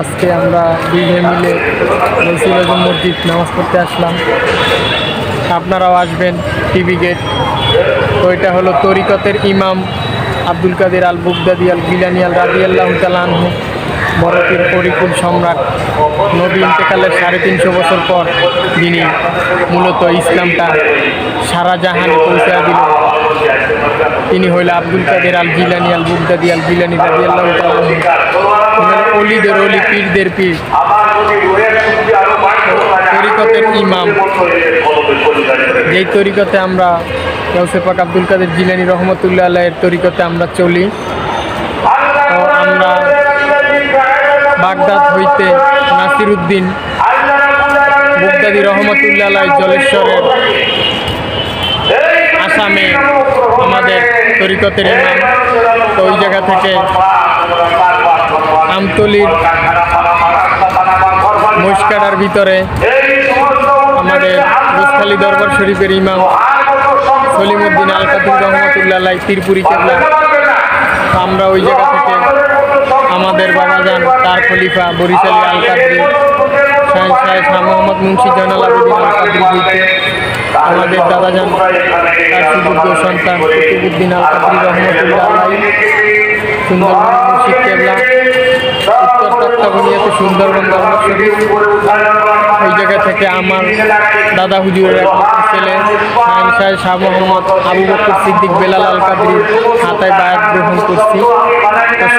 আজকে আমরা দুই মিলে মসজিদ নামাজ পড়তে আসলাম। আপনারাও আসবেন টিভি গেট তো এটা হলো তরিকতের ইমাম আব্দুল কাদের আল বুগদাদি আল গিলানি আল রাজি আল্লাহ তালানহু ভারতের পরিকুল সম্রাট নবী ইন্তেকালের সাড়ে তিনশো বছর পর যিনি মূলত ইসলামটা সারা জাহানে পৌঁছে দিল তিনি হইল আব্দুল কাদের আল জিলানি আল বুগদাদি আল জিলানি রাজি আল্লাহ অলিদের অলি, পীরদের পীর। তরিকতের ইমাম। যেই তরিকতে আমরা গৌসেপাক আব্দুল কাদের জিলানি রহমতুল্লাহ আল্লাহের তরিকতে আমরা চলি আমরা বাগদাদ হইতে নাসির উদ্দিন বুগদাদি রহমতুল্লাহ জলেশ্বরের আসামে আমাদের তরিকতের ইমাম। তো ওই জায়গা থেকে আমতলির মহিষকাটার ভিতরে আমাদের রুসখালী দরবার শরীফের ইমাম সলিমুদ্দিন আল কাদুর রহমতুল্লাহ তীরপুরি কেবলা। আমরা ওই জায়গা থেকে আমাদের বাবাজান, তার খলিফা বরিশালী আল কাদরি মোহাম্মদ মুন্সি জয়নাল আল কাদরি আমাদের দাদাজান, তার সুযোগ্য সন্তান কুতুবুদ্দিন আল কাদরি রহমতুল্লাহ আলাই সুন্দরবন কেবলা, উত্তর সুন্দরবন শরীফ। ওই জায়গা থেকে আমার দাদা হুজুরের একমাত্র ছেলে শাহ মোহাম্মদ আবু বকর সিদ্দিক বেলাল আল কাদরির হাতায় বায়াত গ্রহণ করছি।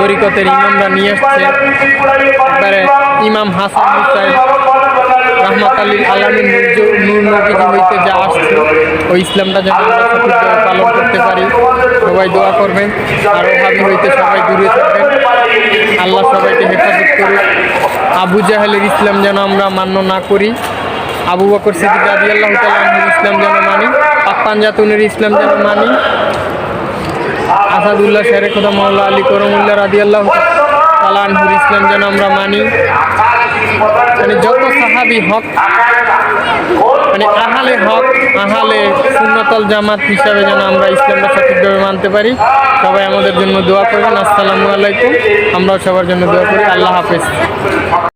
তরিকতের ইমামরা নিয়ে আসছে। একবারে ইমাম হাসান হুসাইন রহমত আলী আলমী নূর নবীজি হইতে যা আসছে, ওই ইসলামটা যেন আমরা পালন করতে পারি। সবাই দোয়া করবেন, আর ওহাবি হইতে সবাই দূরে থাকবেন। আল্লাহ সবাইকে হেফাজত করুক। আবু জাহেলের ইসলাম যেন আমরা মান্য না করি। আবু বকর সিদ্দিক রাজি আল্লাহ তালাহুর ইসলাম যেন মানি। পাপ্পান জাতুনের ইসলাম যেন মানি। আসাদুল্লাহ শেরে খোদা মাওলা আলী করমুল্লাহ রাজি আল্লাহ তালানহুর ইসলাম যেন আমরা মানি। মানে যত সাহাবি হক মানে আহালে হক, আহালে সুন্নতল জামাত হিসাবে যেন আমরা ইসলামটা সঠিকভাবে মানতে পারি, সবাই আমাদের জন্য দোয়া করবেন। আসসালামু আলাইকুম। আমরাও সবার জন্য দোয়া করি। আল্লাহ হাফেজ।